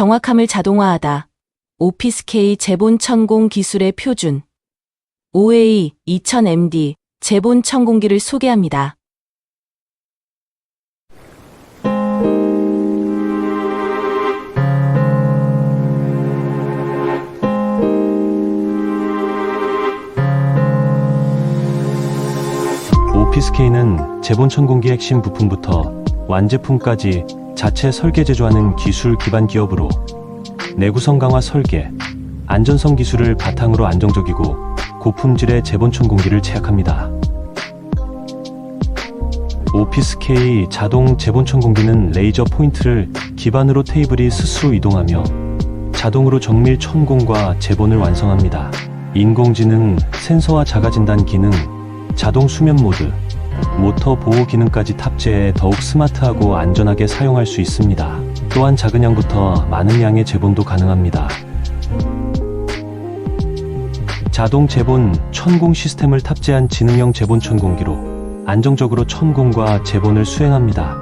정확함을 자동화하다. 오피스K 제본 천공 기술의 표준. OA 2000MD 제본 천공기를 소개합니다. 오피스케이는 제본 천공기 핵심 부품부터 완제품까지 자체 설계 제조하는 기술 기반 기업으로 내구성 강화 설계, 안전성 기술을 바탕으로 안정적이고 고품질의 제본 천 공기를 제약합니다. 오피스케이 자동 제본 천 공기는 레이저 포인트를 기반으로 테이블이 스스로 이동하며 자동으로 정밀 천공과 제본을 완성합니다. 인공지능, 센서와 자가 진단 기능, 자동 수면 모드, 모터 보호 기능까지 탑재해 더욱 스마트하고 안전하게 사용할 수 있습니다. 또한 작은 양부터 많은 양의 재본도 가능합니다. 자동 재본 천공 시스템을 탑재한 지능형 재본 천공기로 안정적으로 천공과 재본을 수행합니다.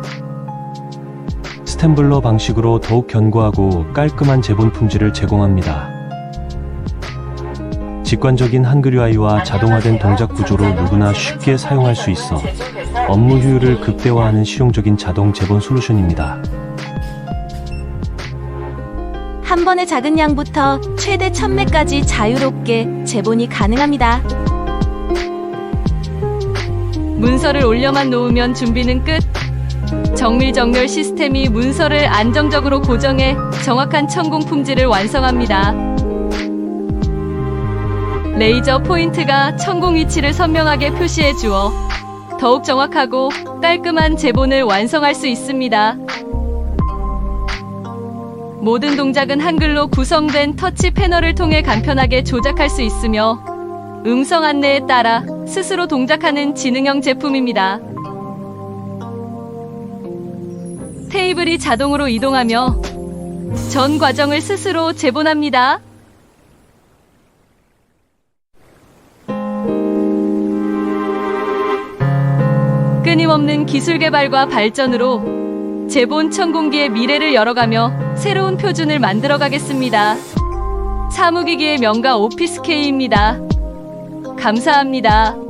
스탬블러 방식으로 더욱 견고하고 깔끔한 재본 품질을 제공합니다. 직관적인 한글 UI와 자동화된 동작 구조로 누구나 쉽게 사용할 수 있어 업무 효율을 극대화하는 실용적인 자동 재본 솔루션입니다. 한 번의 작은 양부터 최대 1000매까지 자유롭게 재본이 가능합니다. 문서를 올려만 놓으면 준비는 끝. 정밀정렬 시스템이 문서를 안정적으로 고정해 정확한 천공 품질을 완성합니다. 레이저 포인트가 천공 위치를 선명하게 표시해 주어 더욱 정확하고 깔끔한 제본을 완성할 수 있습니다. 모든 동작은 한글로 구성된 터치 패널을 통해 간편하게 조작할 수 있으며 음성 안내에 따라 스스로 동작하는 지능형 제품입니다. 테이블이 자동으로 이동하며 전 과정을 스스로 재본합니다. 끊임없는 기술 개발과 발전으로 재본 천공기의 미래를 열어가며 새로운 표준을 만들어 가겠습니다. 사무기기의 명가 오피스케이입니다. 감사합니다.